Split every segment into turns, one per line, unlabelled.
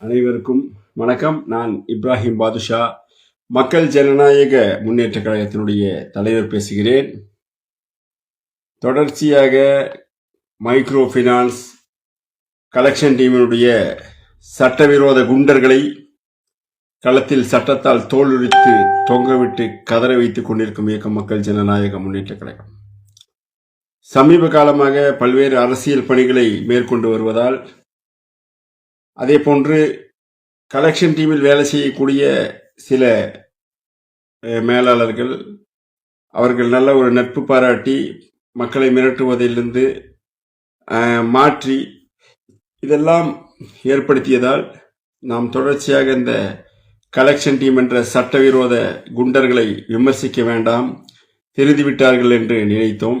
அனைவருக்கும் வணக்கம். நான் இப்ராஹிம் பாதுஷா. மக்கள் ஜனநாயக முன்னேற்ற கழகத்தினுடைய தலைவர் பேசுகிறேன். தொடர்ச்சியாக மைக்ரோ ஃபினான்ஸ் கலெக்ஷன் டீமினுடைய சட்டவிரோத குண்டர்களை களத்தில் சட்டத்தால் தோலுரித்து தொங்கவிட்டு கதற வைத்துக் கொண்டிருக்கும் இயக்கம் மக்கள் ஜனநாயக முன்னேற்ற கழகம். சமீப காலமாக பல்வேறு அரசியல் பணிகளை மேற்கொண்டு வருவதால் அதே போன்று கலெக்ஷன் டீமில் வேலை செய்யக்கூடிய சில மேலாளர்கள் அவர்கள் நல்ல ஒரு நட்பு பாராட்டி மக்களை மிரட்டுவதிலிருந்து மாற்றி இதெல்லாம் ஏற்படுத்தியதால் நாம் தொடர்ச்சியாக இந்த கலெக்ஷன் டீம் என்ற சட்டவிரோத குண்டர்களை விமர்சிக்க வேண்டாம் தெரிந்துவிட்டார்கள் என்று நினைத்தோம்.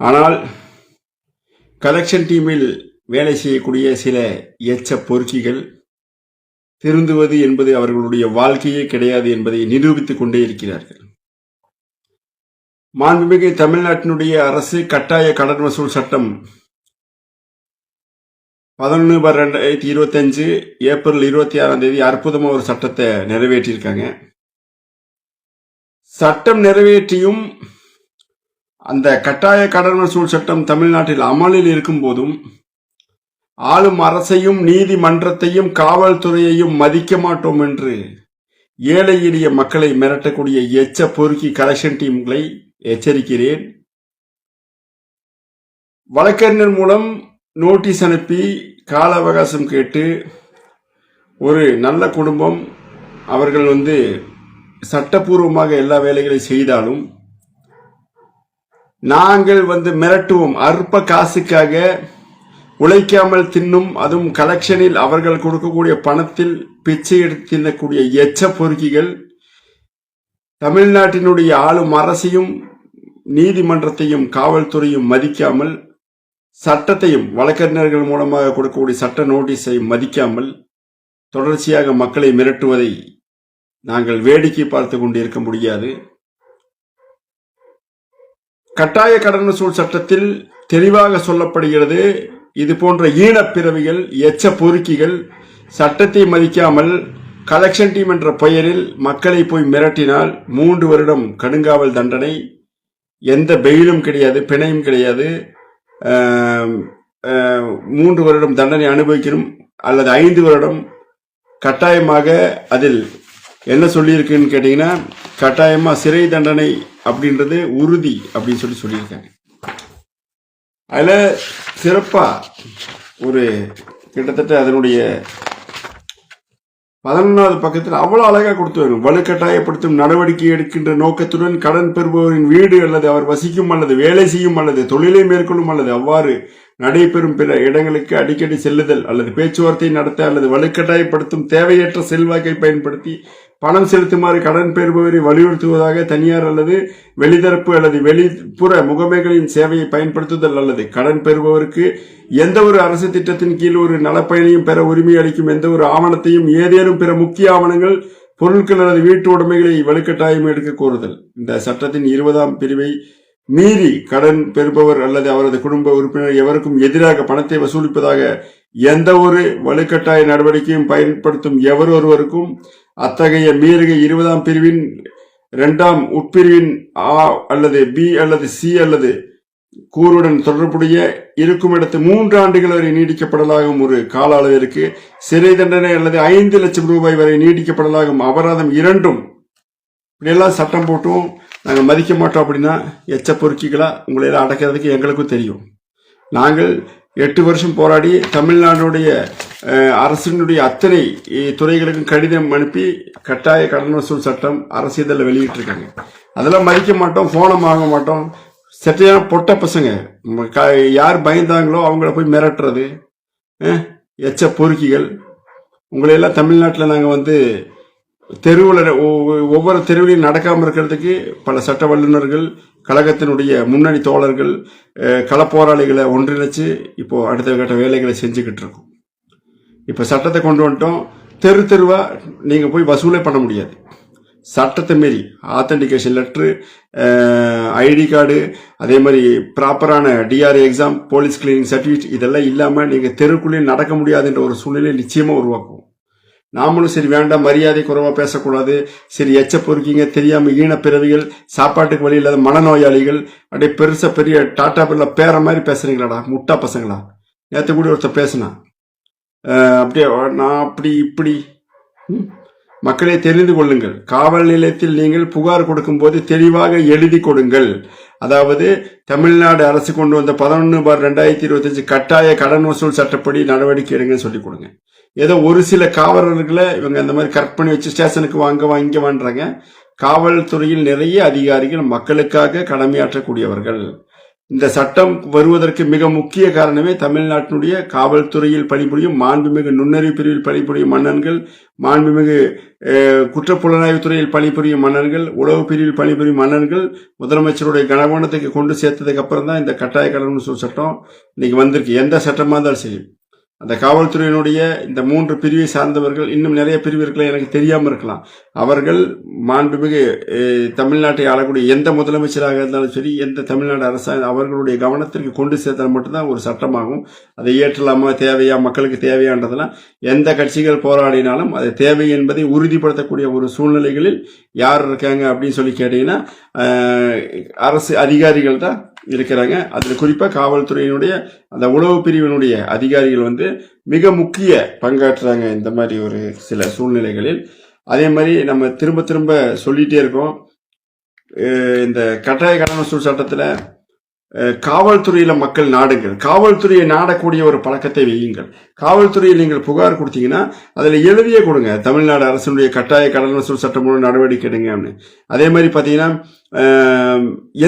ஆனால் கலெக்ஷன் டீமில் வேலை செய்யக்கூடிய சில எச்ச பொறுக்கிகள் திருந்துவது என்பது அவர்களுடைய வாழ்க்கையே கிடையாது என்பதை நிரூபித்துக் கொண்டே இருக்கிறார்கள். மாண்புமிகு தமிழ்நாட்டினுடைய அரசு கட்டாய கடன் வசூல் சட்டம் பதினொன்று பார் ரெண்டாயிரத்தி இருபத்தஞ்சு ஏப்ரல் இருபத்தி ஆறாம் தேதி அற்புதமாக ஒரு சட்டத்தை நிறைவேற்றியிருக்காங்க. சட்டம் நிறைவேற்றியும் அந்த கட்டாய கடன் வசூல் சட்டம் தமிழ்நாட்டில் அமலில் இருக்கும் போதும் ஆளும் அரசையும் நீதிமன்றத்தையும் காவல்துறையையும் மதிக்க மாட்டோம் என்று ஏழை எளிய மக்களை மிரட்டக்கூடிய எச்ச பொறுக்கி கலெக்ஷன் டீம்களை எச்சரிக்கிறேன். வழக்கறிஞர் மூலம் நோட்டீஸ் அனுப்பி கால அவகாசம் கேட்டு ஒரு நல்ல குடும்பம் அவர்கள் வந்து சட்டப்பூர்வமாக எல்லா வேலைகளையும் செய்தாலும் நாங்கள் வந்து மிரட்டுவோம். அற்ப காசுக்காக உழைக்காமல் தின்னும் அதுவும் கலெக்ஷனில் அவர்கள் கொடுக்கக்கூடிய பணத்தில் பிச்சை எடுத்து தின்னக்கூடிய எச்ச பொறுக்கிகள் தமிழ்நாட்டினுடைய ஆளும் அரசையும் நீதிமன்றத்தையும் காவல்துறையும் மதிக்காமல் சட்டத்தையும் வழக்கறிஞர்கள் மூலமாக கொடுக்கக்கூடிய சட்ட நோட்டீஸை மதிக்காமல் தொடர்ச்சியாக மக்களை மிரட்டுவதை நாங்கள் வேடிக்கை பார்த்து கொண்டு இருக்க முடியாது. கட்டாய கடன் வசூல் சட்டத்தில் தெளிவாக சொல்லப்படுகிறது இது போன்ற ஈனப்பிறவிகள் எச்ச பொறுக்கிகள் சட்டத்தை மதிக்காமல் கலெக்ஷன் டீம் என்ற பெயரில் மக்களை போய் மிரட்டினால் மூன்று வருடம் கடுங்காவல் தண்டனை. எந்த பெயிலும் கிடையாது பிணையும் கிடையாது. மூன்று வருடம் தண்டனை அனுபவிக்கணும் அல்லது ஐந்து வருடம் கட்டாயமாக அதில் என்ன சொல்லியிருக்குன்னு கேட்டீங்கன்னா கட்டாயமாக சிறை தண்டனை அப்படின்றது உறுதி அப்படின்னு சொல்லி சொல்லியிருக்காங்க. அதில் சிறப்பாக ஒரு கிட்டத்தட்ட அதனுடைய பதினொன்றாவது பக்கத்தில் அவ்வளோ அழகாக கொடுத்து வரும். வலுக்கட்டாயப்படுத்தும் நடவடிக்கை எடுக்கின்ற நோக்கத்துடன் கடன் பெறுபவரின் வீடு அல்லது அவர் வசிக்கும் அல்லது வேலை செய்யும் அல்லது தொழிலை மேற்கொள்ளும் அல்லது அவ்வாறு நடைபெறும் பிற இடங்களுக்கு அடிக்கடி செல்லுதல் அல்லது பேச்சுவார்த்தை நடத்த அல்லது வலுக்கட்டாயப்படுத்தும் தேவையற்ற செல்வாக்கை பயன்படுத்தி பணம் செலுத்துமாறு கடன் பெறுபவரை வலியுறுத்துவதாக தனியார் அல்லது வெளிதரப்பு அல்லது வெளிப்புற முகமைகளின் சேவையை பயன்படுத்துதல் அல்லது கடன் பெறுபவருக்கு எந்த ஒரு அரசு திட்டத்தின் கீழ் ஒரு நலப்பயனையும் பெற உரிமை அளிக்கும் எந்த ஒரு ஆவணத்தையும் ஏதேனும் பிற முக்கிய ஆவணங்கள் பொருட்கள் அல்லது வீட்டு உடைமைகளை வலுக்கட்டாயம் எடுக்க கோருதல். இந்த சட்டத்தின் இருபதாம் பிரிவை மீறி கடன் பெறுபவர் அல்லது அவரது குடும்ப உறுப்பினர் எவருக்கும் எதிராக பணத்தை வசூலிப்பதாக எந்த ஒரு வலுக்கட்டாய நடவடிக்கையும் பயன்படுத்தும் எவர் ஒருவருக்கும் அத்தகைய மீறுகை இருபதாம் பிரிவின் இரண்டாம் உட்பிரிவின் ஆ அல்லது பி அல்லது சி அல்லது கூறுடன் தொடர்புடைய இருக்கும் இடத்து மூன்று ஆண்டுகள் வரை நீடிக்கப்படலாகும் ஒரு கால அளவிற்கு சிறை தண்டனை அல்லது ஐந்து லட்சம் ரூபாய் வரை நீடிக்கப்படலாகும் அபராதம் இரண்டும். இப்படியெல்லாம் சட்டம் போட்டும். நாங்கள் மதிக்க மாட்டோம் அப்படின்னா எச்ச பொறுக்கிகளாக உங்களை எல்லாம் அடக்கிறதுக்கு எங்களுக்கும் தெரியும். நாங்கள் எட்டு வருஷம் போராடி தமிழ்நாடுடைய அரசினுடைய அத்தனை துறைகளுக்கும் கடிதம் அனுப்பி கட்டாய கடன் வசூல் சட்டம் அரசு இதழில் வெளியிட்டிருக்காங்க. அதெல்லாம் மதிக்க மாட்டோம் போனம் வாங்க மாட்டோம். சட்டையான பொட்ட பசங்க. யார் பயந்தாங்களோ அவங்கள போய் மிரட்டுறது எச்ச பொறுக்கிகள். உங்களையெல்லாம் தமிழ்நாட்டில் நாங்கள் வந்து தெருவில் ஒவ்வொரு தெருவிலையும் நடக்காமல் இருக்கிறதுக்கு பல சட்ட வல்லுநர்கள் கழகத்தினுடைய முன்னணி தோழர்கள் களப்போராளிகளை ஒன்றிணைச்சு இப்போ அடுத்த கட்ட வேலைகளை செஞ்சுக்கிட்டு இருக்கோம். இப்போ சட்டத்தை கொண்டு வந்துட்டோம். தெரு தெருவாக நீங்கள் போய் வசூலே பண்ண முடியாது. சட்டத்தை மீறி ஆத்தன்டிகேஷன் லெட்ரு ஐடி கார்டு அதே மாதிரி ப்ராப்பரான TRA exam police cleaning certificate இதெல்லாம் இல்லாமல் நீங்கள் தெருக்குள்ளேயே நடக்க முடியாதுன்ற ஒரு சூழ்நிலையை நிச்சயமாக உருவாக்கும் நாமளும் சரி வேண்டாம் மரியாதை குறைவா பேசக்கூடாது. சரி எச்ச பொறுக்கிங்க தெரியாம ஈன பிறவிகள் சாப்பாட்டுக்கு வழி இல்லாத மனநோயாளிகள் அப்படியே பெருசா பெரிய டாட்டா பில்ல பேர மாதிரி பேசுறீங்களாடா முட்டா பசங்களா? நேற்று கூட ஒருத்தர் பேசினா. அப்படியே நான் அப்படி இப்படி. மக்களை தெரிந்து கொள்ளுங்கள். காவல் நிலையத்தில் நீங்கள் புகார் கொடுக்கும்போது தெளிவாக எழுதி கொடுங்கள். அதாவது தமிழ்நாடு அரசு கொண்டு வந்த பதினொன்று பார் ரெண்டாயிரத்தி இருபத்தஞ்சு கட்டாய கடன் வசூல் சட்டப்படி நடவடிக்கை எடுங்கன்னு சொல்லி கொடுங்க. ஏதோ ஒரு சில காவலர்களை இவங்க அந்த மாதிரி கரெக்ட் பண்ணி வச்சு ஸ்டேஷனுக்கு வாங்க வாங்க வாங்குறாங்க காவல்துறையில் நிறைய அதிகாரிகள் மக்களுக்காக கடமையாற்றக்கூடியவர்கள். இந்த சட்டம் வருவதற்கு மிக முக்கிய காரணமே தமிழ்நாட்டினுடைய காவல்துறையில் பணிபுரியும் மாண்புமிகு நுண்ணறிவு பிரிவில் பணிபுரியும் மன்னன்கள் மாண்புமிகு குற்றப்புலனாய்வு துறையில் பணிபுரியும் மன்னர்கள் உளவு பிரிவில் பணிபுரியும் மன்னர்கள் முதலமைச்சருடைய கனகோணத்துக்கு கொண்டு சேர்த்ததுக்கு அப்புறம் தான் இந்த கட்டாய கடன் சட்டம் இன்னைக்கு வந்திருக்கு. எந்த சட்டமாக இருந்தாலும் சரி. அந்த காவல்துறையினுடைய இந்த மூன்று பிரிவை சார்ந்தவர்கள் இன்னும் நிறைய பிரிவு இருக்கலாம் எனக்கு தெரியாமல் இருக்கலாம். அவர்கள் மாண்புமிகு தமிழ்நாட்டை ஆளக்கூடிய எந்த முதலமைச்சராக இருந்தாலும் சரி எந்த தமிழ்நாடு அரசாங்கம் அவர்களுடைய கவனத்திற்கு கொண்டு சேர்த்தால் மட்டும்தான் ஒரு சட்டமாகும் அதை ஏற்றலாமா தேவையா மக்களுக்கு தேவையான்றதெல்லாம் எந்த கட்சிகள் போராடினாலும் அது தேவை என்பதை உறுதிப்படுத்தக்கூடிய ஒரு சூழ்நிலைகளில் யார் இருக்காங்க அப்படின்னு சொல்லி கேட்டீங்கன்னா அரசு அதிகாரிகள் தான் இருக்கிறாங்க. அதில் குறிப்பாக காவல்துறையினுடைய அந்த உளவு பிரிவினுடைய அதிகாரிகள் வந்து மிக முக்கிய பங்காற்றுறாங்க இந்த மாதிரி ஒரு சில சூழ்நிலைகளில். அதே மாதிரி நம்ம திரும்ப திரும்ப சொல்லிகிட்டே இருக்கோம். இந்த கட்டாய கடன் வசூல் சட்டத்தில் காவல்துறையில் மக்கள் நாடுங்கள். காவல்துறையை நாடக்கூடிய ஒரு பழக்கத்தை வையுங்கள். காவல்துறையில் நீங்கள் புகார் கொடுத்தீங்கன்னா அதில் எழுதியே கொடுங்க. தமிழ்நாடு அரசினுடைய கட்டாய கடன் வசூல் சட்டம் மூலம் நடவடிக்கை அப்படின்னு. அதே மாதிரி பார்த்தீங்கன்னா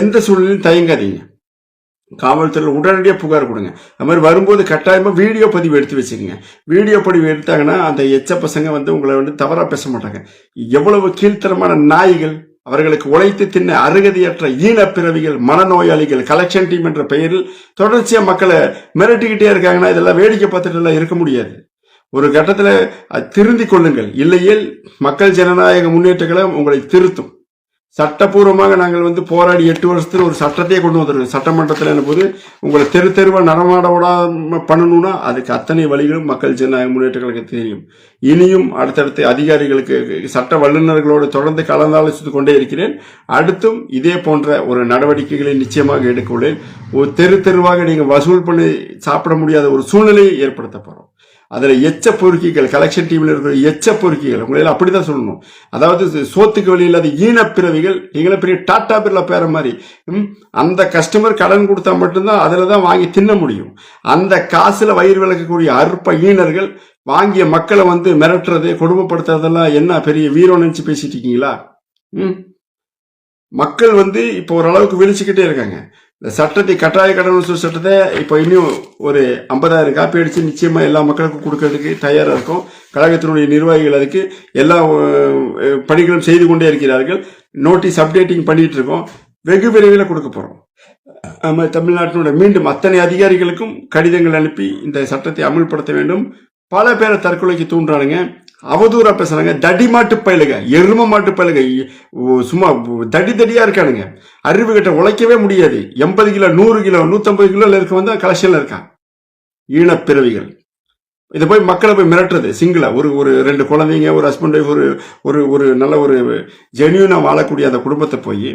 எந்த சூழ்நிலையும் தயங்காதீங்க. காவல்துறையில் உடனடியாக புகார் கொடுங்க. அது மாதிரி வரும்போது கட்டாயமாக வீடியோ பதிவு எடுத்து வச்சுக்கோங்க. வீடியோ பதிவு எடுத்தாங்கன்னா அந்த எச்ச பசங்க வந்து உங்களை வந்து தவறாக பேச மாட்டாங்க. எவ்வளவு கீழ்த்தரமான நாய்கள். அவர்களுக்கு உழைத்து தின்ன அருகதையற்ற ஈனப்பிறவிகள் மனநோயாளிகள் கலெக்ஷன் டீம் என்ற பெயரில் தொடர்ச்சியாக மக்களை மிரட்டிக்கிட்டே இருக்காங்கன்னா இதெல்லாம் வேடிக்கை பார்த்துட்டு எல்லாம் இருக்க முடியாது. ஒரு கட்டத்தில் திருந்திக் கொள்ளுங்கள். இல்லையில் மக்கள் ஜனநாயக முன்னேற்றங்களை உங்களை திருத்தும். சட்டப்பூர்வமாக நாங்கள் வந்து போராடி எட்டு வருஷத்தில் ஒரு சட்டத்தையே கொண்டு வந்துருக்கோம். சட்டமன்றத்தில் போது உங்களை தெரு தெருவாக நடமாட விடாம பண்ணணும்னா அதுக்கு அத்தனை வழிகளும் மக்கள் ஜனநாயக முன்னேற்ற கழகத்துக்கு தெரியும். இனியும் அடுத்தடுத்து அதிகாரிகளுக்கு சட்ட வல்லுநர்களோடு தொடர்ந்து கலந்தாலோசித்துக் கொண்டே இருக்கிறேன். அடுத்தும் இதே போன்ற ஒரு நடவடிக்கைகளை நிச்சயமாக எடுக்க உள்ளேன். ஒரு தெரு தெருவாக நீங்கள் வசூல் பண்ணி சாப்பிட முடியாத ஒரு சூழ்நிலையை ஏற்படுத்த போகிறோம் அதில் எச்ச பொறுக்கிகள் கலெக்ஷன் டீமில் இருக்கிற எச்ச பொறுக்கிகள் உங்களை அப்படி தான் சொல்லணும். அதாவது சோத்துக்கு வழி இல்லாத ஈனப்பிறவிகள் நீங்களே பெரிய டாட்டா பிர்லா பேர மாதிரி ம், அந்த கஸ்டமர் கடன் கொடுத்தா மட்டும்தான் அதில் தான் வாங்கி தின்ன முடியும். அந்த காசில் வயிறு விளக்கக்கூடிய அற்ப ஈனர்கள் வாங்கிய மக்களை வந்து மிரட்டுறது கொடுமைப்படுத்துறதெல்லாம் என்ன பெரிய வீரம் நினச்சி பேசிட்டு இருக்கீங்களா? ம். மக்கள் வந்து இப்போ ஓரளவுக்கு விழிச்சுக்கிட்டே இருக்காங்க. இந்த சட்டத்தை கட்டாய கடன் வசூல் சட்டத்தை இப்போ இன்னும் ஒரு ஐம்பதாயிரம் காப்பி அடிச்சு நிச்சயமா எல்லா மக்களுக்கும் கொடுக்கறதுக்கு தயாரா இருக்கும். கழகத்தினுடைய நிர்வாகிகள் அதுக்கு எல்லா பணிகளும் செய்து கொண்டே இருக்கிறார்கள். நோட்டீஸ் அப்டேட்டிங் பண்ணிட்டு இருக்கோம். வெகு விரைவில் கொடுக்க போறோம். நம்ம தமிழ்நாட்டினுடைய மீண்டும் அத்தனை அதிகாரிகளுக்கும் கடிதங்கள் அனுப்பி இந்த சட்டத்தை அமல்படுத்த வேண்டும். பல பேரை தற்கொலைக்கு தூண்டுறானுங்க. அவதூறா பேசுறாங்க. தடி மாட்டு பயலுங்க எரும மாட்டு பயலுங்க சும்மா தடி தடியா இருக்கானுங்க. அறிவு கிட்ட உழைக்கவே முடியாது. எண்பது கிலோ நூறு கிலோ நூத்தம்பது கிலோ இருக்க வந்து கலெக்ஷன்ல இருக்கான். ஈனப்பிறவிகள் இதை போய் மக்களை போய் மிரட்டுறது. சிங்கிளா ஒரு ஒரு ரெண்டு குழந்தைங்க ஒரு ஹஸ்பண்ட் ஒய்ஃப் ஒரு ஒரு ஒரு நல்ல ஒரு ஜென்யூனா வாழக்கூடிய அந்த குடும்பத்தை போய்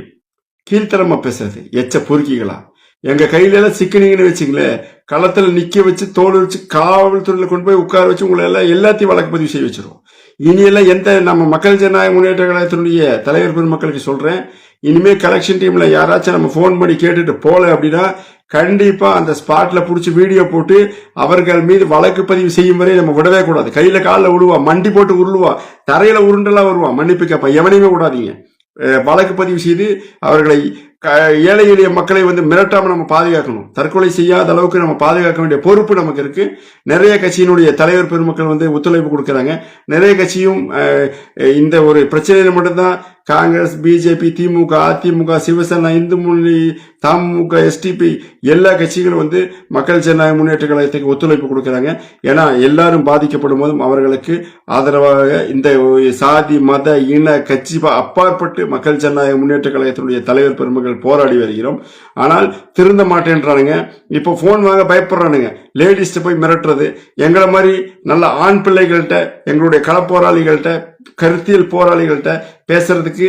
கீழ்த்தரமா பேசுறது. எச்ச பொறுக்கிகளா? எங்க கையில எல்லாம் சிக்கனிங்கன்னு வச்சுங்களேன். களத்துல நிக்க வச்சு தோல் வச்சு காவல்துறையில கொண்டு போய் உட்கார வச்சு உங்களை எல்லாம் எல்லாத்தையும் வழக்கு பதிவு செய்ய இனி இனியெல்லாம் எந்த நம்ம மக்கள் ஜனநாயக முன்னேற்ற கழகத்தினுடைய தலைவர் பெருமக்களுக்கு சொல்றேன். இனிமே கலெக்ஷன் டீம்ல யாராச்சும் நம்ம ஃபோன் பண்ணி கேட்டுட்டு போல அப்படின்னா கண்டிப்பா அந்த ஸ்பாட்ல புடிச்சு வீடியோ போட்டு அவர்கள் மீது வழக்கு பதிவு செய்யும் வரை நம்ம விடவே கூடாது. கையில காலில் விழுவா மண்டி போட்டு உருளுவா தரையில உருண்டெல்லாம் வருவா. மன்னிப்பு கேட்பா எவனையுமே விடாதீங்க. வழக்கு பதிவு செய்து அவர்களை ஏழை எளிய மக்களை வந்து மிரட்டாம நம்ம பாதுகாக்கணும். தற்கொலை செய்யாத அளவுக்கு நம்ம பாதுகாக்க வேண்டிய பொறுப்பு நமக்கு இருக்கு. நிறைய கட்சியினுடைய தலைவர் பெருமக்கள் வந்து ஒத்துழைப்பு கொடுக்குறாங்க. நிறைய கட்சியும் இந்த ஒரு பிரச்சனையில மட்டும்தான் காங்கிரஸ் பிஜேபி திமுக அதிமுக சிவசேனா இந்து முன்னணி தமுக எஸ்டிபி எல்லா கட்சிகளும் வந்து மக்கள் ஜனநாயக முன்னேற்ற கழகத்துக்கு ஒத்துழைப்பு கொடுக்குறாங்க. ஏன்னா எல்லாரும் பாதிக்கப்படும் போதும் அவர்களுக்கு ஆதரவாக இந்த சாதி மத இன கட்சி அப்பாற்பட்டு மக்கள் ஜனநாயக முன்னேற்ற கழகத்தினுடைய தலைவர் பெருமக்கள் போராடி வருகிறோம். ஆனால் திருந்த மாட்டேன்றானுங்க. இப்போ போன் வாங்க பயப்படுறானுங்க. லேடிஸ்ட்டு போய் மிரட்டுறது. எங்களை மாதிரி நல்ல ஆண் பிள்ளைகள்கிட்ட எங்களுடைய களப்போராளிகள்கிட்ட கருத்தியல் போராளிகள்கிட்ட பேசுறதுக்கு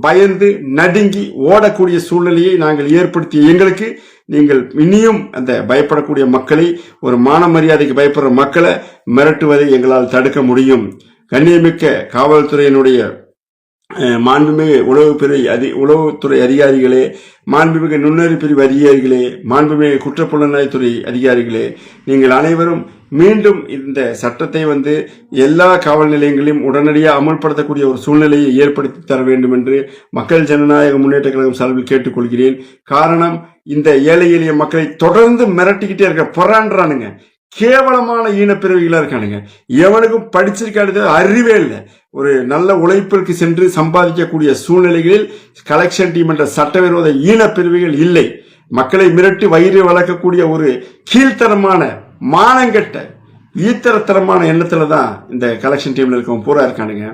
பயந்து நடுங்கி ஓடக்கூடிய சூழ்நிலையை நாங்கள் ஏற்படுத்திய எங்களுக்கு நீங்கள் இனியும் அந்த பயப்படக்கூடிய மக்களை ஒரு மான மரியாதைக்கு பயப்படுற மக்களை மிரட்டுவதை எங்களால் தடுக்க முடியும். கண்ணியமிக்க காவல்துறையினுடைய மாண்புமிகு உளவுப்பிரி அதி உளவுத்துறை அதிகாரிகளே மாண்புமிகு நுண்ணறி பிரிவு அதிகாரிகளே மாண்புமிகு குற்றப்புலனாய்த்துறை அதிகாரிகளே நீங்கள் அனைவரும் மீண்டும் இந்த சட்டத்தை வந்து எல்லா காவல் நிலையங்களிலும் உடனடியாக அமல்படுத்தக்கூடிய ஒரு சூழ்நிலையை ஏற்படுத்தி தர வேண்டும் என்று மக்கள் ஜனநாயக முன்னேற்ற கழகம் சார்பில் கேட்டுக்கொள்கிறேன். காரணம் இந்த ஏழை எளிய மக்களை தொடர்ந்து மிரட்டிக்கிட்டே இருக்க பொறான்றானுங்க. கேவலமான ஈனப்பிறவிகளாக இருக்கானுங்க எவனுக்கும் படிச்சிருக்காது அறிவே இல்லை. ஒரு நல்ல உழைப்பிற்கு சென்று சம்பாதிக்கக்கூடிய சூழ்நிலைகளில் கலெக்ஷன் டீம் என்ற சட்டவிரோத ஈனப்பிரிவுகள் இல்லை. மக்களை மிரட்டி வயிறு வளர்க்கக்கூடிய ஒரு கீழ்த்தரமான மானங்கெட்ட ஈத்தரத்தரமான எண்ணத்துல தான் இந்த கலெக்ஷன் டீம்ல இருக்கவங்க பூரா இருக்கானுங்க.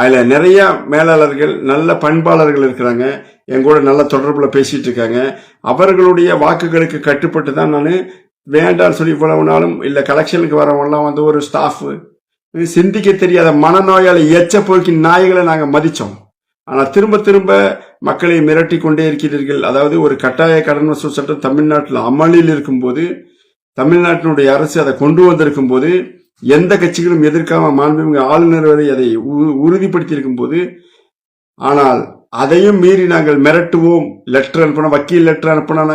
அதில் நிறைய மேலாளர்கள் நல்ல பண்பாளர்கள் இருக்கிறாங்க. எங்கூட நல்ல தொடர்பில் பேசிகிட்டு இருக்காங்க. அவர்களுடைய வாக்குகளுக்கு கட்டுப்பட்டு தான் நான் வேண்டாம்னு சொல்லி போனவனாலும் இல்லை கலெக்ஷனுக்கு வரவங்களாம் வந்து ஒரு ஸ்டாஃபு சிந்திக்க தெரியாத மனநோயாளி எச்ச போக்கி நாய்களை நாங்கள் மதித்தோம் ஆனால் திரும்ப திரும்ப மக்களை மிரட்டி கொண்டே இருக்கிறீர்கள். அதாவது ஒரு கட்டாய கடன் வசூல் சட்டம் தமிழ்நாட்டில் அமலில் இருக்கும்போது தமிழ்நாட்டினுடைய அரசு அதை கொண்டு வந்திருக்கும் போது எந்த கட்சிகளும் எதிர்க்காம மாண்புமிகு ஆளுநர் வரை அதை உ- உறுதிப்படுத்தி போது ஆனால் அதையும் மீறி நாங்கள் மிரட்டுவோம். லெட்டர் அனுப்பின வக்கீல் லெட்டர் அனுப்பினான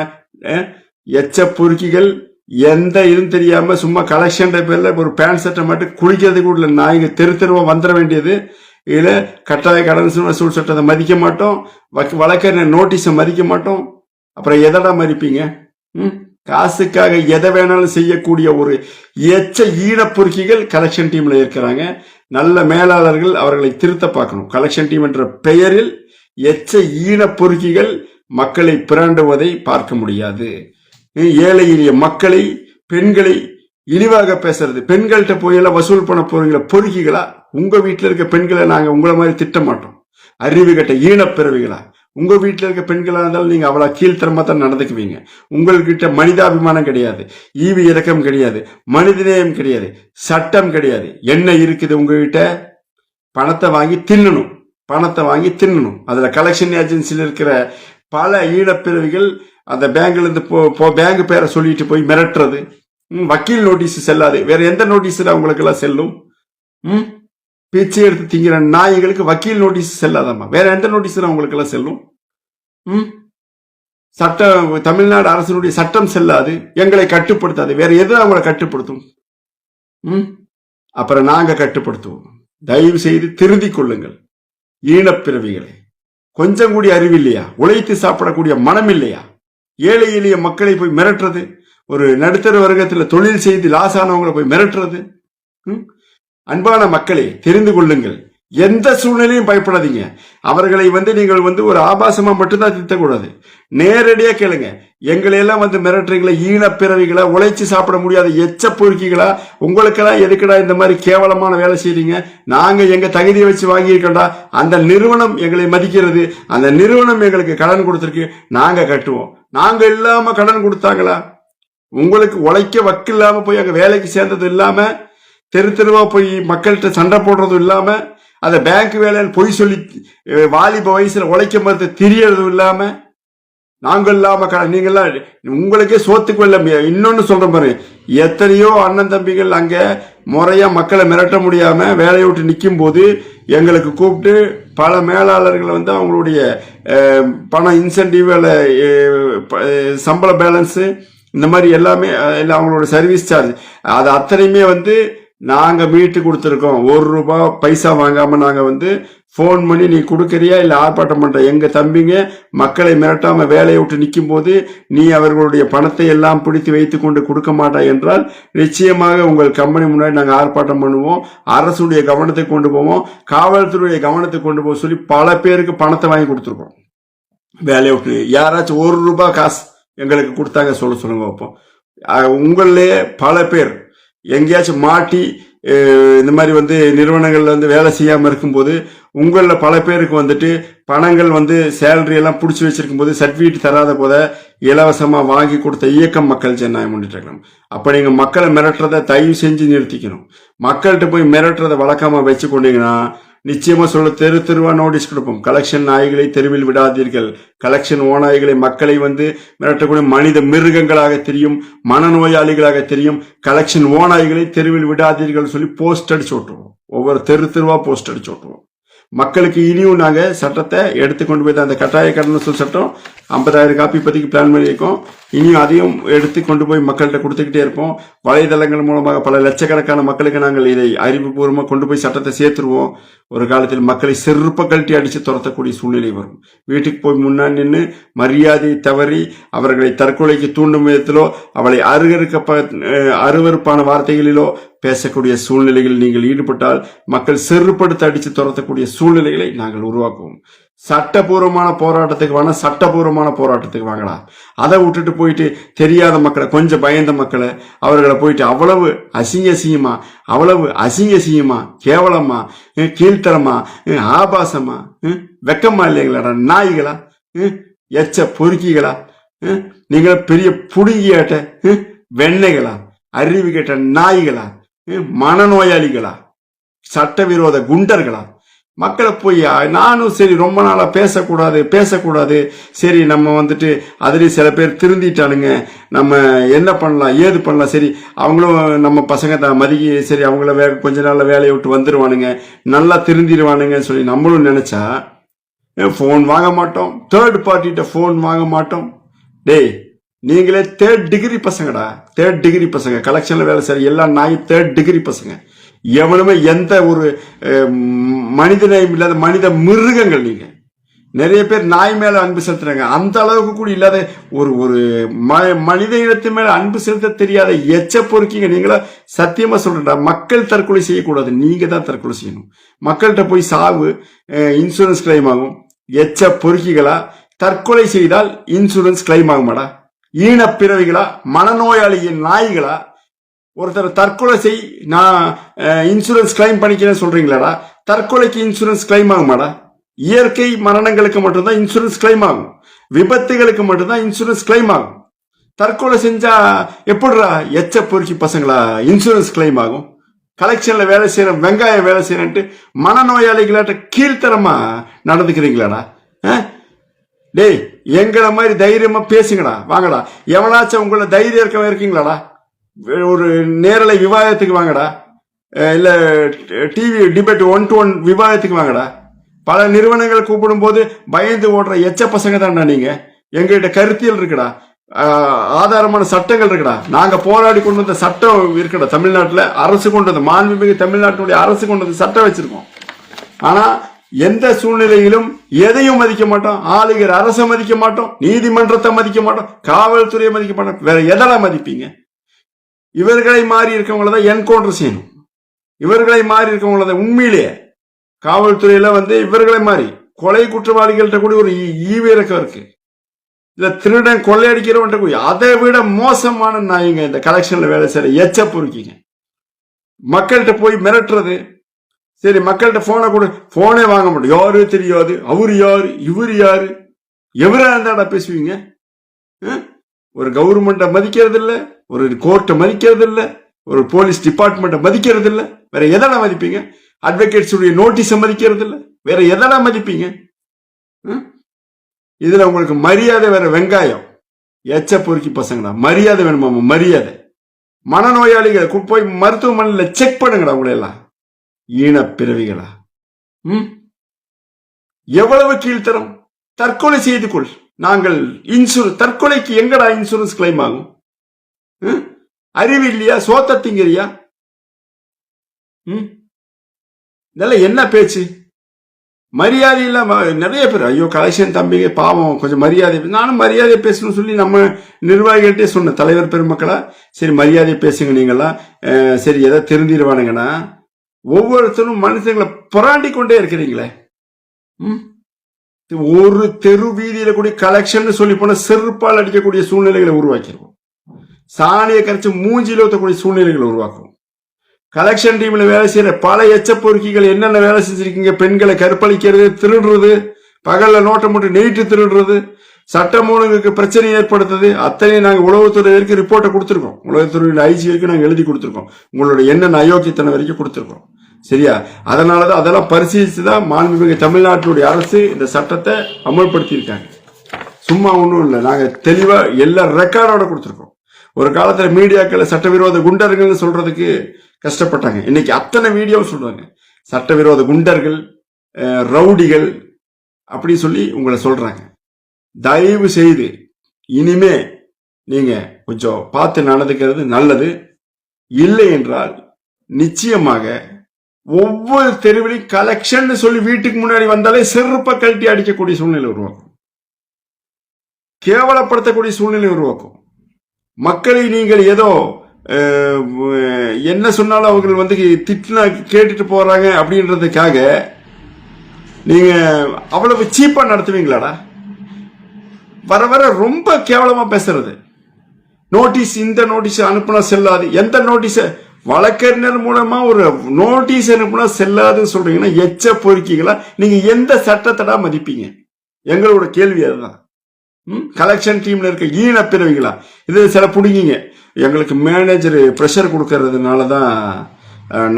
எச்ச பொறுக்கிகள் எந்த இதுவும் தெரியாம சும்மா கலெக்ஷன் பேர்ல ஒரு பேண்ட் சட்டை மட்டும் குளிக்கிறது கூட இல்லை நாய்ங்க தெரு தெருவா வந்துட வேண்டியது. இதுல கட்டாய கடன் வசூல் சட்டத்தை மதிக்க மாட்டோம். வழக்கறிஞர் நோட்டீஸை மதிக்க மாட்டோம். அப்புறம் எதடா மதிப்பீங்க? ம்? காசுக்காக எதை வேணாலும் செய்யக்கூடிய ஒரு எச்ச ஈனப்பொறுக்கிகள் கலெக்ஷன் டீம்ல இருக்கிறாங்க. நல்ல மேலாளர்கள் அவர்களை திருத்த பார்க்கணும். கலெக்ஷன் டீம் என்ற பெயரில் எச்ச ஈனப்பொறுக்கிகள் மக்களை பிராண்டுவதை பார்க்க முடியாது. ஏழை எளிய மக்களை பெண்களை இழிவாக பேசுறது. பெண்கள்கிட்ட போய் எல்லாம் வசூல் பண்ண போறீங்களா? பொறுக்கிகளா? உங்க வீட்டில் இருக்க பெண்களை நாங்கள் உங்களை மாதிரி திட்ட மாட்டோம் அறிவு கட்ட ஈனப்பிறவிகளா? உங்க வீட்டில் இருக்க பெண்களாக இருந்தாலும் நீங்க அவ்வளோ கீழ்த்தரமா தான் நடந்துக்குவீங்க. உங்கள்கிட்ட மனிதாபிமானம் கிடையாது. ஈவி இறக்கம் கிடையாது. மனிதநேயம் கிடையாது. சட்டம் கிடையாது. என்ன இருக்குது உங்ககிட்ட? பணத்தை வாங்கி தின்னணும். பணத்தை வாங்கி தின்னணும். அதுல கலெக்ஷன் ஏஜென்சியில் இருக்கிற பல ஈழப்பிறவிகள் அந்த பேங்க்லேருந்து போ போ- பேங்க் பேரை சொல்லிட்டு போய் மிரட்டுறது. ம், வக்கீல் நோட்டீஸ் செல்லாது. வேற எந்த நோட்டீஸில் உங்களுக்கு செல்லும்? ம் பிச்சை எடுத்து திங்கிற நாய்களுக்கு வக்கீல் நோட்டீஸ் செல்லாதாம்மா. வேற எந்த நோட்டீஸில் உங்களுக்கு செல்லும்? ம் சட்டம் தமிழ்நாடு அரசினுடைய சட்டம் செல்லாது. எங்களை கட்டுப்படுத்தாது. வேற எது அவங்களை கட்டுப்படுத்தும்? ம் அப்புறம் நாங்கள் கட்டுப்படுத்துவோம். தயவு செய்து திருந்திக் கொள்ளுங்கள். ஈனப்பிறவிகளை கொஞ்சம் கூடிய அறிவு இல்லையா? உழைத்து சாப்பிடக்கூடிய மனம் இல்லையா? ஏழை எளிய மக்களை போய் மிரட்டுறது ஒரு நடுத்தர வர்க்கத்தில் தொழில் செய்து லாசானவங்களை போய் மிரட்டுறது ம்? அன்பான மக்களே தெரிந்து கொள்ளுங்கள். எந்த சூழ்நிலையும் பயப்படாதீங்க. அவர்களை வந்து நீங்கள் வந்து ஒரு ஆபாசமா மட்டும்தான் திட்டக்கூடாது. நேரடியா கேளுங்க. எங்களை எல்லாம் வந்து மிரட்டுறீங்களா ஈனப்பிறவிகளா உழைச்சி சாப்பிட முடியாத எச்ச பொறுக்கிகளா? உங்களுக்கெல்லாம் எதுக்குடா இந்த மாதிரி கேவலமான வேலை செய்றீங்க? நாங்க எங்க தகுதியை வச்சு வாங்கியிருக்கோம்டா. அந்த நிறுவனம் எங்களை மதிக்கிறது. அந்த நிறுவனம் எங்களுக்கு கடன் கொடுத்துருக்கு. நாங்க கட்டுவோம். நாங்க இல்லாம கடன் கொடுத்தாங்களா? உங்களுக்கு உழைக்க வக்கு இல்லாம போய் அங்க வேலைக்கு சேர்ந்தது இல்லாம தெரு தெருவா போய் மக்கள்கிட்ட சண்டை போடுறதும் இல்லாம அதை பேங்க் வேலைன்னு பொய் சொல்லி வாலிப வயசுல உழைக்க மறுத்து திரியறதும் இல்லாம நாங்கள் இல்லாம க- உங்களுக்கே சோத்துக்கு இல்ல இன்னொன்னு சொல்றேன் பாரு. எத்தனையோ அண்ணன் தம்பிகள் அங்க முறையா மக்களை மிரட்ட முடியாம வேலையை விட்டு நிற்கும் போது எங்களுக்கு கூப்பிட்டு பல மேலாளர்கள் வந்து அவங்களுடைய பணம் இன்சென்டிவ் சம்பள பேலன்ஸு இந்த மாதிரி எல்லாமே இல்லை அவங்களோட சர்வீஸ் சார்ஜ். அது அத்தனையுமே வந்து நாங்க மீட்டு கொடுத்துருக்கோம். ஒரு ரூபா பைசா வாங்காம நாங்க வந்து ஃபோன் பண்ணி நீ கொடுக்கறியா இல்ல ஆர்ப்பாட்டம் பண்ற? எங்க தம்பிங்க மக்களை மிரட்டாம வேலையை விட்டு நிற்கும் போது நீ அவர்களுடைய பணத்தை எல்லாம் பிடித்து வைத்து கொண்டு கொடுக்க மாட்டாய் என்றால் நிச்சயமாக உங்கள் கம்பெனி முன்னாடி நாங்கள் ஆர்ப்பாட்டம் பண்ணுவோம். அரசுடைய கவனத்தை கொண்டு போவோம். காவல்துறையுடைய கவனத்தை கொண்டு போக சொல்லி பல பேருக்கு பணத்தை வாங்கி கொடுத்துருக்கோம். வேலையை விட்டு யாராச்சும் ஒரு ரூபாய் காசு எங்களுக்கு கொடுத்தாங்க சொல்ல சொல்லுங்க வைப்போம் உங்களே பல பேர் எங்கேயாச்சும் மாட்டி இந்த மாதிரி வந்து நிறுவனங்கள்ல வந்து வேலை செய்யாமல் இருக்கும்போது உங்களில் பல பேருக்கு வந்துட்டு பணங்கள் வந்து சேலரி எல்லாம் பிடிச்சி வச்சிருக்கும் போது சர்டிஃபிகேட் தராத போத இலவசமாக வாங்கி கொடுத்த இயக்கம் மக்கள் ஜனநாயக முன்னேற்ற கழகம் அப்ப மக்களை மிரட்டுறதை தயவு செஞ்சு நிறுத்திக்கணும். மக்கள்கிட்ட போய் மிரட்டுறதை வழக்கமாக வச்சு கொண்டீங்கன்னா நிச்சயமா சொல்ல தெரு தெருவா நோட்டீஸ் கொடுப்போம். கலெக்ஷன் நாய்களை தெருவில் விடாதீர்கள். கலெக்ஷன் ஓநாய்களை மக்களை வந்து மிரட்டக்கூடிய மனித மிருகங்களாக தெரியும் மனநோயாளிகளாக தெரியும். கலெக்ஷன் ஓநாய்களை தெருவில் விடாதீர்கள் சொல்லி போஸ்ட் அடிச்சு விட்டுருவோம் ஒவ்வொரு தெரு தெருவா போஸ்ட் அடிச்சு விட்டுருவோம் மக்களுக்கு இனியும் நாங்க சட்டத்தை எடுத்து கொண்டு போய் தான் அந்த கட்டாய கடன் சொல் சட்டம் ஐம்பதாயிரம் காப்பி இப்போதைக்கு பிளான் பண்ணியிருக்கோம். இனியும் அதையும் எடுத்து கொண்டு போய் மக்கள்கிட்ட கொடுத்துக்கிட்டே இருப்போம். வலைதளங்கள் மூலமாக பல லட்சக்கணக்கான மக்களுக்கு நாங்கள் இதை அறிவுபூர்வமாக கொண்டு போய் சட்டத்தை சேர்த்துருவோம். ஒரு காலத்தில் மக்களை செருப்ப கழட்டி அடித்து துரத்தக்கூடிய சூழ்நிலை வரும். வீட்டுக்கு போய் முன்னாடி நின்று மரியாதை தவறி அவர்களை தற்கொலைக்கு தூண்டும் விதத்திலோ அவளை அருகருக்க அருவருப்பான வார்த்தைகளிலோ பேசக்கூடிய சூழ்நிலைகளில் நீங்கள் ஈடுபட்டால் மக்கள் செருப்படுத்த அடித்து துரத்தக்கூடிய சூழ்நிலைகளை நாங்கள் உருவாக்குவோம். சட்டபூர்வமான போராட்டத்துக்கு வேணா சட்டபூர்வமான போராட்டத்துக்கு வாங்கடா. அதை விட்டுட்டு போயிட்டு தெரியாத மக்களை கொஞ்சம் பயந்த மக்களை அவர்களை போயிட்டு அவ்வளவு அசிங்க அசிங்கமா அவ்வளவு அசிங்க அசிங்கமா கேவலமா கீழ்த்தரமா ஆபாசமா வெக்கமா இல்லைங்களா நாய்களா எச்ச பொறுக்கிகளா அஹ் நீங்கள பெரிய புடுங்கியாட்ட வெண்ணைகளா அறிவு கேட்ட நாய்களா மனநோயாளிகளா சட்டவிரோத குண்டர்களா மக்களை போய் நானும் சரி ரொம்ப நாளாக பேசக்கூடாது பேசக்கூடாது. சரி நம்ம வந்துட்டு அதுலேயும் சில பேர் திருந்திட்டானுங்க. நம்ம என்ன பண்ணலாம் ஏது பண்ணலாம்? சரி அவங்களும் நம்ம பசங்க தான். மதிக்கி சரி அவங்கள வே கொஞ்ச நாளில் வேலையை விட்டு வந்துடுவானுங்க நல்லா திருந்திடுவானுங்கன்னு சொல்லி நம்மளும் நினச்சா ஃபோன் வாங்க மாட்டோம். தேர்ட் பார்ட்டிகிட்ட ஃபோன் வாங்க மாட்டோம். டேய் நீங்களே தேர்ட் டிகிரி பசங்கடா. தேர்ட் டிகிரி பசங்க. கலெக்ஷனில் வேலை சரி எல்லா நாய் தேர்ட் டிகிரி பசங்க. எவனுமே எந்த ஒரு மனிதனையும் இல்லாத மனித மிருகங்கள் நீங்க. நிறைய பேர் நாய் மேல அன்பு செலுத்துறாங்க. அந்த அளவுக்கு கூட இல்லாத ஒரு ஒரு ம- மனித இனத்து மேல அன்பு செலுத்த தெரியாத எச்ச பொறுக்கிங்க நீங்களா சத்தியமா சொல்றா மக்கள் தற்கொலை செய்யக்கூடாது. நீங்க தான் தற்கொலை செய்யணும். மக்கள்கிட்ட போய் சாவு இன்சூரன்ஸ் கிளைம் ஆகும். எச்ச பொறுக்கிகளா தற்கொலை செய்தால் இன்சூரன்ஸ் கிளைம் ஆகுமாடா? ஈனப்பிறவிகளா மனநோயாளியின் நாய்களா? ஒருத்தர் தற்கொலை செய் நான் இன்சூரன்ஸ் கிளைம் பண்ணிக்கிறேன்னு சொல்றீங்களாடா? தற்கொலைக்கு இன்சூரன்ஸ் கிளைம் ஆகுமாடா? இயற்கை மரணங்களுக்கு மட்டும்தான் இன்சூரன்ஸ் கிளைம் ஆகும். விபத்துகளுக்கு மட்டும்தான் இன்சூரன்ஸ் கிளைம் ஆகும். தற்கொலை செஞ்சா எப்படிடா எச்ச பொறுக்கி பசங்களா இன்சூரன்ஸ் கிளைம் ஆகும்? கலெக்ஷன்ல வேலை செய்யற வெங்காயம் வேலை செய்யறேன்ட்டு மனநோயாளிகளாட்ட கீழ்த்தரமா நடந்துக்கிறீங்களாடா? ஆ? டேய் எங்களை மாதிரி தைரியமா பேசுங்கடா வாங்கடா. எவனாச்சும் உங்களை தைரியம் இருக்க இருக்கீங்களாடா? ஒரு நேரலை விவாதத்துக்கு வாங்கடா. இல்லை இல்ல TV debate one to one விவாதத்துக்கு வாங்கடா. பல நிறுவனங்கள் கூப்பிடும் போது பயந்து ஓடுற எச்ச பசங்க தான்டா நீங்க. எங்ககிட்ட கருத்தியல் இருக்குடா. ஆதாரமான சட்டங்கள் இருக்குடா. நாங்க போராடி கொண்டு வந்த சட்டம் இருக்குடா தமிழ்நாட்டில். அரசு கொண்டு வந்த மாண்புமிகு தமிழ்நாட்டினுடைய அரசு கொண்டு வந்து சட்டம் வச்சிருக்கோம். ஆனா எந்த சூழ்நிலையிலும் எதையும் மதிக்க மாட்டோம். ஆளுகிற அரசை மதிக்க மாட்டோம். நீதிமன்றத்தை மதிக்க மாட்டோம். காவல்துறையை மதிக்க மாட்டோம். வேற எதெல்லாம் மதிப்பீங்க? இவர்களை மாறி இருக்கவங்கள தான் என்கவுண்டர் செய்யணும். இவர்களை மாறி இருக்கவங்கள தான் உண்மையிலேயே காவல்துறையில வந்து இவர்களை மாறி கொலை குற்றவாளிகள்கிட்ட கூட ஒரு ஈவிரக்கம் இருக்கு. இந்த திருடன் கொள்ளையடிக்கிறவன்ட்ட கூட அதை விட மோசமான நாய்ங்க இந்த கலெக்ஷன்ல வேலை செய்யற எச்ச பொறுக்கிங்க. மக்கள்கிட்ட போய் மிரட்டுறது. சரி மக்கள்கிட்ட போனை கொடு போனே வாங்க முடியும் யாரு தெரியாது. அவரு யாரு? இவரு யாரு? எவரா இருந்தாடா பேசுவீங்க? ஆ? ஒரு கவர்மெண்ட்டை மதிக்கிறது இல்லை ஒரு கோர்ட்டை மதிக்கிறது இல்லை ஒரு போலீஸ் டிபார்ட்மெண்ட்டை மதிக்கிறது இல்லை வேற எதனா மதிப்பீங்க? அட்வொகேட்ஸுடைய நோட்டீஸை மதிக்கிறது இல்லை வேற எதனா மதிப்பீங்க? ஆ? இதுல உங்களுக்கு மரியாதை வேற வெங்காயம். எச்ச பொறுக்கி பசங்களா? மரியாதை வேணுமாமா மரியாதை. மனநோயாளிகளை போய் மருத்துவமனையில் செக் பண்ணுங்கடா உங்களை எல்லாம் ஈனப்பிறவிகளா? ம்? எவ்வளவு கீழ்த்தரம்? தற்கொலை செய்து கொள். நாங்கள் இன்சூரன்ஸ் தற்கொலைக்கு எங்கடா இன்சூரன்ஸ் கிளைம் ஆகும்? ம்? அறிவு இல்லையா? சோத்த திங்கறியா? ம்? இதெல்லாம் என்ன பேச்சு? மரியாதை இல்லாம நிறைய பேர் ஐயோ கலெக்ஷன் தம்பிங்க பாவம் கொஞ்சம் மரியாதை நானும் மரியாதை பேசணும்னு சொல்லி நம்ம நிர்வாகிகிட்டே சொன்ன தலைவர் பெருமக்களா சரி மரியாதை பேசுங்க நீங்களாம் சரி எதை திருந்திடுவானுங்கன்னா ஒவ்வொருத்தரும் மனுஷங்களை புராண்டி கொண்டே இருக்கிறீங்களே. ம்? ஒரு தெரு வீதியில கூடிய கலெக்ஷன் சொல்லி போன செருப்பால் அடிக்கக்கூடிய சூழ்நிலைகளை உருவாக்கிடுவோம் சாணியை கரைச்சு மூஞ்சியில் ஊற்றக்கூடிய சூழ்நிலைகளை உருவாக்குவோம். கலெக்ஷன் டீம்ல வேலை செய்யற பல எச்ச பொறுக்கிகள் என்னென்ன வேலை செஞ்சிருக்கீங்க? பெண்களை கற்பழிக்கிறது திருடுறது பகல்ல நோட்டம் மட்டும் நெய்ட்டு திருடுறது சட்டம் ஒழுங்குக்கு பிரச்சனை ஏற்படுத்துது. அத்தனையும் நாங்கள் உளவுத்துறை வரைக்கும் ரிப்போர்ட்டை கொடுத்துருக்கோம். உளவுத்துறையில் ஐசி வரைக்கும் நாங்கள் எழுதி கொடுத்துருக்கோம். உங்களோட என்னென்ன அயோக்கியத்தனம் வரைக்கும் கொடுத்துருக்கோம். சரியா? அதனாலதான் அதெல்லாம் பரிசீலித்து தான் மாண்புமிகு தமிழ்நாட்டினுடைய அரசு இந்த சட்டத்தை அமல்படுத்தியிருக்காங்க. சும்மா ஒன்றும் இல்லை. நாங்கள் தெளிவாக எல்லா ரெக்கார்டோட கொடுத்துருக்கோம். ஒரு காலத்தில் மீடியாக்கள் சட்டவிரோத குண்டர்கள்னு சொல்கிறதுக்கு கஷ்டப்பட்டாங்க. இன்னைக்கு அத்தனை வீடியோவும் சொல்கிறாங்க சட்டவிரோத குண்டர்கள் ரவுடிகள் அப்படி சொல்லி உங்களை சொல்கிறாங்க தயவு செய்து இனிமே நீங்கள் கொஞ்சம் பார்த்து நடந்துக்கிறது நல்லது. இல்லை என்றால் நிச்சயமாக ஒவ்வொரு தெருவிலையும் கலெக்ஷன் சொல்லி வீட்டுக்கு முன்னாடி வந்தாலே செருப்ப கழட்டி அடிக்கக்கூடிய சூழ்நிலை உருவாக்கும். கேவலப்படுத்தக்கூடிய சூழ்நிலை உருவாக்கும். மக்களை நீங்கள் ஏதோ என்ன சொன்னாலும் அவர்கள் வந்து திட்டினா கேட்டுட்டு போறாங்க அப்படின்றதுக்காக நீங்க அவ்வளவு சீப்பா நடத்துவீங்களாடா? வர வர ரொம்ப கேவலமா பேசுறது. நோட்டீஸ் இந்த நோட்டீஸ் அனுப்புனா செல்லாது. எந்த நோட்டீஸை வழக்கறிஞர் மூலமா ஒரு நோட்டீஸ் அனுப்புனா செல்லாதுன்னு சொல்றீங்கன்னா எச்ச பொறுக்கிகளா நீங்க எந்த சட்டத்தடா மதிப்பீங்க? எங்களோட கேள்வி அதுதான். கலெக்ஷன் டீம்ல இருக்க ஈன பிறவிகளா? இது சில பிடிங்கிங்க. எங்களுக்கு மேனேஜர் ப்ரெஷர் கொடுக்கறதுனால தான்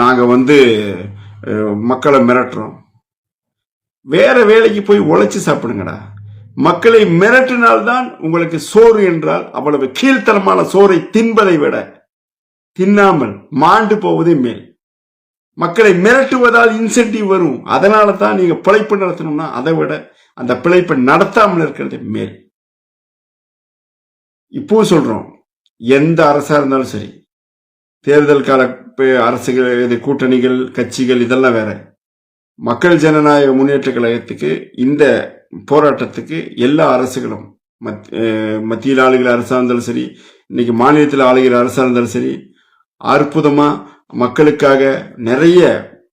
நாங்கள் வந்து மக்களை மிரட்டுறோம். வேற வேலைக்கு போய் உழைச்சி சாப்பிடுங்கடா. மக்களை மிரட்டினால்தான் உங்களுக்கு சோறு என்றால் அவ்வளவு கீழ்த்தரமான சோறை தின்பதை விட தின்னாமல் மாண்டு போவதே மேல். மக்களை மிரட்டுவதால் இன்சென்டிவ் வரும். அதனால தான் நீங்க பிழைப்பு நடத்தணும்னா அதை விட அந்த பிழைப்பை நடத்தாமல் இருக்கிறது மேல். இப்போ சொல்றோம். எந்த அரசா இருந்தாலும் சரி. தேர்தல் கால அரசுகள் இது கூட்டணிகள் கட்சிகள் இதெல்லாம் வேற. மக்கள் ஜனநாயக முன்னேற்ற கழகத்துக்கு இந்த போராட்டத்துக்கு எல்லா அரசுகளும் மத்- மத்தியில் ஆளுகிற அரசா இருந்தாலும் சரி இன்னைக்கு மாநிலத்தில் ஆளுகிற அரசா இருந்தாலும் சரி அற்புதமா மக்களுக்காக நிறைய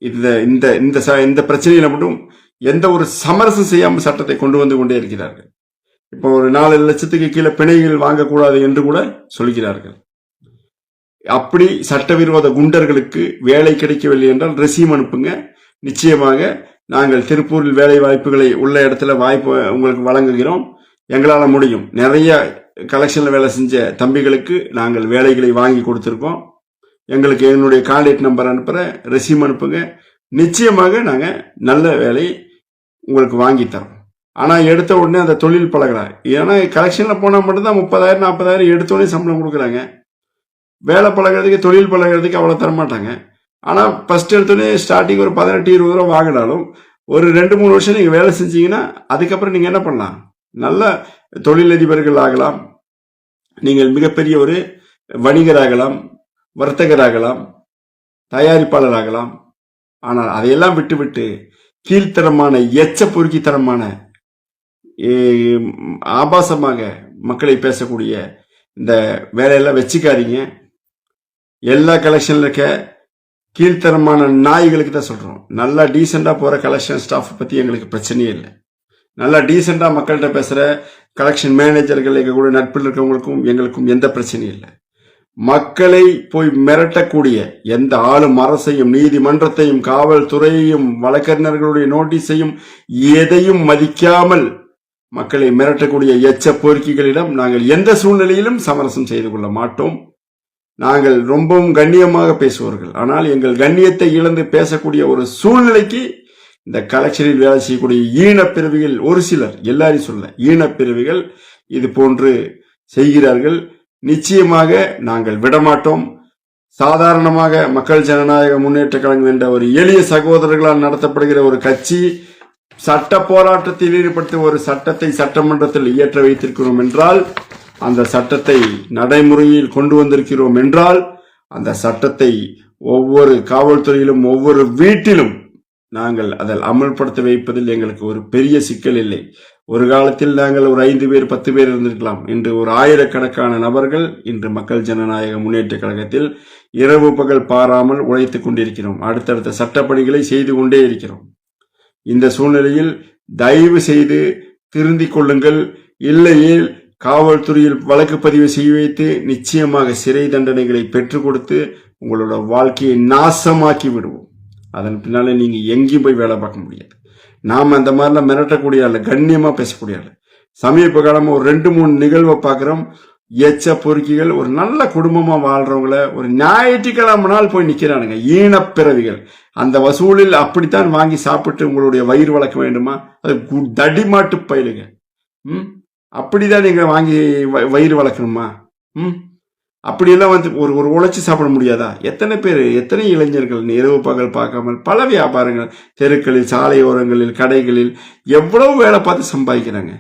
இந்த இந்த இந்த இந்த பிரச்சனையில மட்டும் எந்த ஒரு சமரசம் செய்யாமல் சட்டத்தை கொண்டு வந்து கொண்டே இருக்கிறார்கள். இப்போ ஒரு நாலு லட்சத்துக்கு கீழே பிணைகள் வாங்கக்கூடாது என்று கூட சொல்கிறார்கள். அப்படி சட்டவிரோத குண்டர்களுக்கு வேலை கிடைக்கவில்லை என்றால் ரெசியூம் அனுப்புங்க. நிச்சயமாக நாங்கள் திருப்பூரில் வேலை வாய்ப்புகளை உள்ள இடத்துல வாய்ப்பு உங்களுக்கு வழங்குகிறோம். எங்களால் முடியும். நிறைய கலெக்ஷனில் வேலை செஞ்ச தம்பிகளுக்கு நாங்கள் வேலைகளை வாங்கி கொடுத்துருக்கோம். எங்களுக்கு என்னுடைய கான்டாக்ட் நம்பர் அனுப்புகிறேன் ரெசியூம் அனுப்புங்க. நிச்சயமாக நாங்கள் நல்ல வேலை உங்களுக்கு வாங்கி தரோம். ஆனால் எடுத்த உடனே அந்த தொழில் பழகலாம் ஏன்னா கலெக்ஷனில் போனால் மட்டும்தான் முப்பதாயிரம் நாற்பதாயிரம் எடுத்தோடனே சம்பளம் கொடுக்குறாங்க. வேலை பழகிறதுக்கு தொழில் பழகிறதுக்கு அவ்வளோ தரமாட்டாங்க. ஆனால் ஃபஸ்ட் எடுத்தோடனே ஸ்டார்டிங் ஒரு பதினெட்டு இருபது ரூபா வாங்கினாலும் ஒரு ரெண்டு மூணு வருஷம் நீங்கள் வேலை செஞ்சீங்கன்னா அதுக்கப்புறம் நீங்கள் என்ன பண்ணலாம்? நல்ல தொழிலதிபர்கள் ஆகலாம். நீங்கள் மிகப்பெரிய ஒரு வணிகராகலாம் வர்த்தகராகலாம் தயாரிப்பாளராகலாம். ஆனால் அதையெல்லாம் விட்டுவிட்டு கீழ்த்தரமான எச்ச பொறுக்கித்தனமான ஆபாசமாக மக்களை பேசக்கூடிய இந்த வேலையெல்லாம் வச்சுக்காதீங்க. எல்லா கலெக்ஷன்ல இருக்க கீழ்த்தரமான நாய்களுக்கு தான் சொல்றோம். நல்லா டீசெண்டா போற கலெக்ஷன் ஸ்டாஃப் பத்தி எங்களுக்கு பிரச்சனையே இல்லை. நல்லா டீசெண்டா மக்கள்கிட்ட பேசுற கலெக்ஷன் மேனேஜர்கள் எங்க கூட நட்பில் இருக்கவங்களுக்கும் எங்களுக்கும் எந்த பிரச்சனையும் இல்லை. மக்களை போய் மிரட்டக்கூடிய எந்த ஆளும் அரசையும் நீதிமன்றத்தையும் காவல்துறையையும் வழக்கறிஞர்களுடைய நோட்டீஸையும் எதையும் மதிக்காமல் மக்களை மிரட்டக்கூடிய எச்ச பொறுக்கிகளிடம் நாங்கள் எந்த சூழ்நிலையிலும் சமரசம் செய்து கொள்ள மாட்டோம். நாங்கள் ரொம்பவும் கண்ணியமாக பேசுவார்கள். ஆனால் எங்கள் கண்ணியத்தை இழந்து பேசக்கூடிய ஒரு சூழ்நிலைக்கு இந்த கலெக்ஷனில் வேலை செய்யக்கூடிய ஈனப்பிறவிகள் ஒரு சிலர் எல்லாரையும் சொல்ல ஈனப்பிறவிகள் இது போன்று செய்கிறார்கள். நிச்சயமாக நாங்கள் விடமாட்டோம். சாதாரணமாக மக்கள் ஜனநாயக முன்னேற்ற கழகம் என்ற ஒரு எளிய சகோதரர்களால் நடத்தப்படுகிற ஒரு கட்சி சட்ட போராட்டத்தில் ஈடுபடுத்த ஒரு சட்டத்தை சட்டமன்றத்தில் இயற்ற வைத்திருக்கிறோம் என்றால் அந்த சட்டத்தை நடைமுறையில் கொண்டு வந்திருக்கிறோம் என்றால் அந்த சட்டத்தை ஒவ்வொரு காவல்துறையிலும் ஒவ்வொரு வீட்டிலும் நாங்கள் அதில் அமல்படுத்த வைப்பதில் எங்களுக்கு ஒரு பெரிய சிக்கல் இல்லை. ஒரு காலத்தில் நாங்கள் ஒரு ஐந்து பேர் பத்து பேர் இருந்திருக்கலாம். இன்று ஒரு ஆயிரக்கணக்கான நபர்கள் இன்று மக்கள் ஜனநாயக முன்னேற்ற கழகத்தில் இரவு பகல் பாராமல் உழைத்துக் கொண்டிருக்கிறோம். அடுத்தடுத்த சட்டப்பணிகளை செய்து கொண்டே இருக்கிறோம். இந்த சூழ்நிலையில் தயவு செய்து திருந்திக் கொள்ளுங்கள். இல்லையேல் காவல்துறையில் வழக்கு பதிவு செய்ய வைத்து நிச்சயமாக சிறை தண்டனைகளை பெற்றுக் கொடுத்து உங்களோட வாழ்க்கையை நாசமாக்கி விடுவோம். அதன் பின்னால நீங்க எங்கேயும் போய் வேலை பார்க்க முடியாது. நாம் அந்த மாதிரிலாம் மிரட்டக்கூடிய ஆள் கண்ணியமாக பேசக்கூடிய ஆள். சமீப காலமாக ஒரு ரெண்டு மூணு நிகழ்வை பார்க்குறோம் எச்ச பொறுக்கிகள் ஒரு நல்ல குடும்பமாக வாழ்றவங்கள ஒரு ஞாயிற்றுக்கிழமை நாள் போய் நிற்கிறானுங்க ஈனப்பிறவிகள் அந்த வசூலில் அப்படித்தான் வாங்கி சாப்பிட்டு உங்களுடைய வயிறு வளர்க்க வேண்டுமா? அது கு- தடிமாட்டு பயிலுங்க. ம்? அப்படிதான் நீங்கள் வாங்கி வயிறு வளர்க்கணுமா? ம்? அப்படியெல்லாம் வந்து ஒரு ஒரு உழைச்சி சாப்பிட முடியாதா? எத்தனை பேர் எத்தனை இளைஞர்கள் இரவு பகல் பார்க்காமல் பல வியாபாரங்கள் தெருக்களில் சாலையோரங்களில் கடைகளில் எவ்வளவு வேலை பார்த்து சம்பாதிக்கிறாங்க?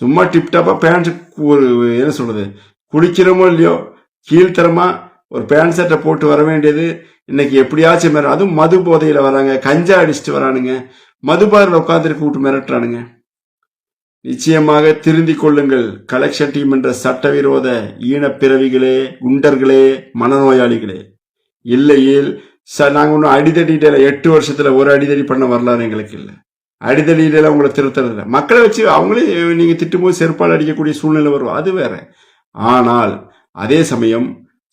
சும்மா டிப்டாப்பாக பேண்ட் ஒரு என்ன சொல்கிறது குளிக்கிறோமோ இல்லையோ கீழ்த்தரமா ஒரு பேண்ட் சட்டை போட்டு வர வேண்டியது இன்னைக்கு எப்படியாச்சும் மிர அதுவும் மது போதையில் வராங்க கஞ்சா அடிச்சுட்டு வரானுங்க மதுபாரில் உட்காந்துட்டு கூப்பிட்டு மிரட்டுறானுங்க. நிச்சயமாக திருந்திக் கொள்ளுங்கள். கலெக்ஷன் டீம் என்ற சட்டவிரோத ஈனப்பிறவிகளே குண்டர்களே மனநோயாளிகளே. இல்லையேல் ச நாங்கள் ஒன்றும் அடிதடியில எட்டு வருஷத்துல ஒரு அடிதடி பண்ண வரலாறு எங்களுக்கு இல்லை. அடிதடியில உங்களை திருத்தறதில்ல. மக்களை வச்சு அவங்களே நீங்க திட்டும்போது செருப்பால் அடிக்கக்கூடிய சூழ்நிலை வரும். அது வேற. ஆனால் அதே சமயம்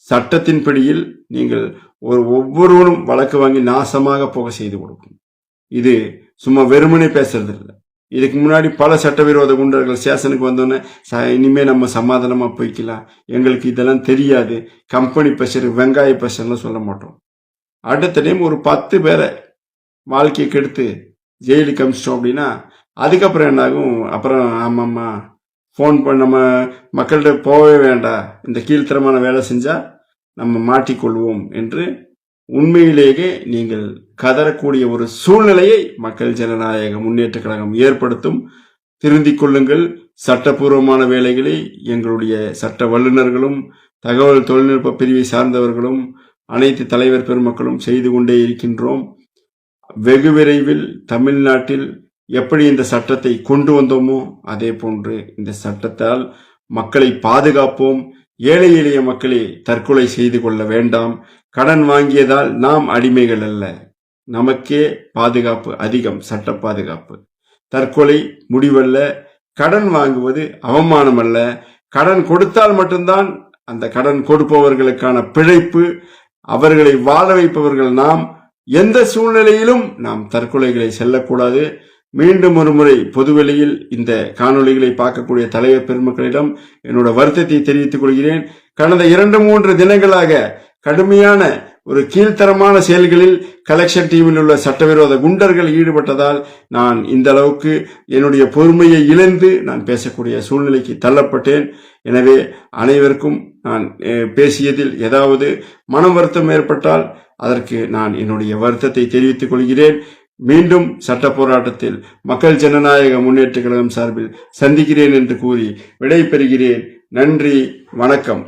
சட்டத்தின் பிடியில் நீங்கள் ஒரு ஒவ்வொருவரும் வழக்கு வாங்கி நாசமாக போக செய்து கொடுக்கும். இது சும்மா வெறுமனே பேசுறது இல்லை இதுக்கு முன்னாடி பல சட்டவிரோத குண்டர்கள் ஸ்டேஷனுக்கு வந்தோன்னே "ச- இனிமே நம்ம சமாதானமா போய்க்கலாம். எங்களுக்கு இதெல்லாம் தெரியாது. கம்பெனி ப்ரெஷர் வெங்காய ப்ரெஷர்லாம் சொல்ல மாட்டோம். அடுத்த டைம் ஒரு பத்து பேரை வாழ்க்கையை கெடுத்து ஜெயிலுக்கு அமிச்சிட்டோம் அப்படின்னா அதுக்கப்புறம் என்னாகும்? அப்புறம் ஆமாம்மா ஃபோன் பண்ண நம்ம மக்கள்கிட்ட போகவே வேண்டாம். இந்த கீழ்த்தரமான வேலை செஞ்சால் நம்ம மாட்டிக்கொள்வோம் என்று உண்மையிலேயே நீங்கள் கதறக்கூடிய ஒரு சூழ்நிலையை மக்கள் ஜனநாயக முன்னேற்ற கழகம் ஏற்படுத்தும். திருந்திக் கொள்ளுங்கள். சட்டப்பூர்வமான வேலைகளை எங்களுடைய சட்ட வல்லுநர்களும் தகவல் தொழில்நுட்ப பிரிவை சார்ந்தவர்களும் அனைத்து தலைவர் பெருமக்களும் செய்து கொண்டே இருக்கின்றோம். வெகு விரைவில் தமிழ்நாட்டில் எப்படி இந்த சட்டத்தை கொண்டு வந்தோமோ அதே போன்று இந்த சட்டத்தால் மக்களை பாதுகாப்போம். ஏழை எளிய மக்களை தற்கொலை செய்து கொள்ள வேண்டாம். கடன் வாங்கியதால் நாம் அடிமைகள் அல்ல. நமக்கே பாதுகாப்பு அதிகம் சட்ட பாதுகாப்பு. தற்கொலை முடிவல்ல. கடன் வாங்குவது அவமானம் அல்ல. கடன் கொடுத்தால் மட்டும்தான் அந்த கடன் கொடுப்பவர்களுக்கான பிழைப்பு அவர்களை வாழ வைப்பவர்கள் நாம். எந்த சூழ்நிலையிலும் நாம் தற்கொலைகளை செல்லக்கூடாது. மீண்டும் ஒரு முறை பொதுவெளியில் இந்த காணொளிகளை பார்க்கக்கூடிய தலைவர் பெருமக்களிடம் என்னோட வருத்தத்தை தெரிவித்துக் கொள்கிறேன். கடந்த இரண்டு மூன்று தினங்களாக கடுமையான ஒரு கீழ்த்தரமான செயல்களில் கலெக்ஷன் டீமில் உள்ள சட்டவிரோத குண்டர்கள் ஈடுபட்டதால் நான் இந்த அளவுக்கு என்னுடைய பொறுமையை இழந்து நான் பேசக்கூடிய சூழ்நிலைக்கு தள்ளப்பட்டேன். எனவே அனைவருக்கும் நான் பேசியதில் ஏதாவது மன வருத்தம் ஏற்பட்டால் அதற்கு நான் என்னுடைய வருத்தத்தை தெரிவித்துக் கொள்கிறேன். மீண்டும் சட்ட போராட்டத்தில் மக்கள் ஜனநாயக முன்னேற்ற கழகம் சார்பில் சந்திக்கிறேன் என்று கூறி விடை பெறுகிறேன் நன்றி வணக்கம்.